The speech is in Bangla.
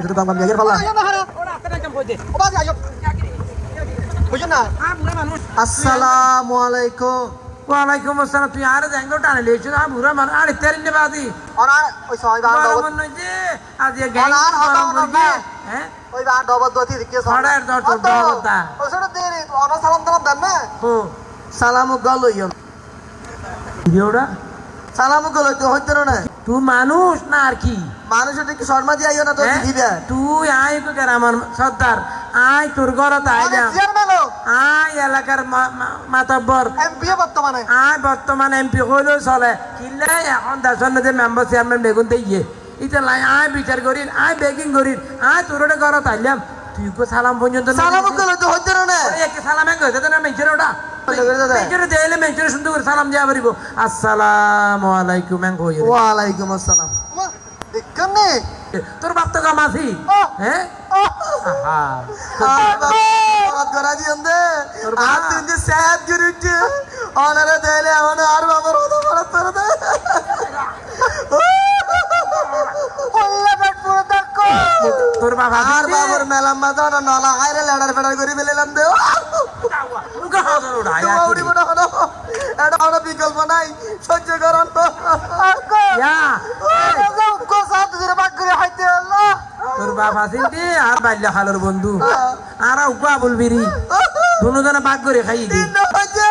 এটা তো বাংলা বিয়াগের পাল্লা আইও না হারা। ওরা আতে নাম কই দে। ও বাজি আইও বুঝছেন না? হ্যাঁ বুড়া মানুষ। আসসালামু আলাইকুম। ওয়ালাইকুম আসসালাম। তুই আর দেখো টানে লিয়েছ না বুড়া মানুষ। আর তেরিনে বাদি ওরা ওই সময় বা বড় মন যে আজ এ গাই না। হ্যাঁ ওই বা ডবল দতি দিকে হঠাৎ দর তোর ডবলটা। ওই সব দেরি ওরা সালাম দেন না? ও সালামু গল ভিডিওটা সালামু গল তো হইতো না? তুই মানুষ না আর কি? মানুষ কি শর্মা দিয়ে আইও না তো হ্যাঁ? দিবে তুই আয় কো কেন আমার সর্দার। আয় তোর আয় আমি যা আয় এলাকার মাতব্বর। এমপি বর্তমানে। আয় বর্তমান এমপি হইলেও চলে। কিনলে এখন দেশের যে মেম্বার চেয়ারম্যান বেগুন দিয়ে ইটা লাই আয় বিচার করিন আয় বেকিং করিন আয় তোর ঘরত আইলাম। তুই কো সালাম পর্যন্ত সালামু দিছিস? গল তো হইতো না। সালাম একে হইতে না মেঞ্চের ওটা। মেঞ্চের দিলে সুন্দর করে সালাম দিয়া পারিব আসসালামু আলাইকুম এঙ্ক হইরে আসসালাম দেখছেন তোর বাপ তো কামাসি হ্যাঁ আহা আর বাবা বরাত করা দিয়েন দে তোর আর বাপ। তিন যে সাত গিরিটি অনারে দেলে আমার আর বাবার হতো বরাত করে দে আল্লাহ বেট পুরো দেখো তোর বাবা আর বাবার মেলা মাথা নলা হাইরে লেডার ফেডার করে ফেলেলাম দে এটা হলো বিকল্প নাই। সহ্য করুন আর বাল্য খালোর বন্ধু। আর উকা বলবি রি দুজনে বাগ করে খাই দি তিন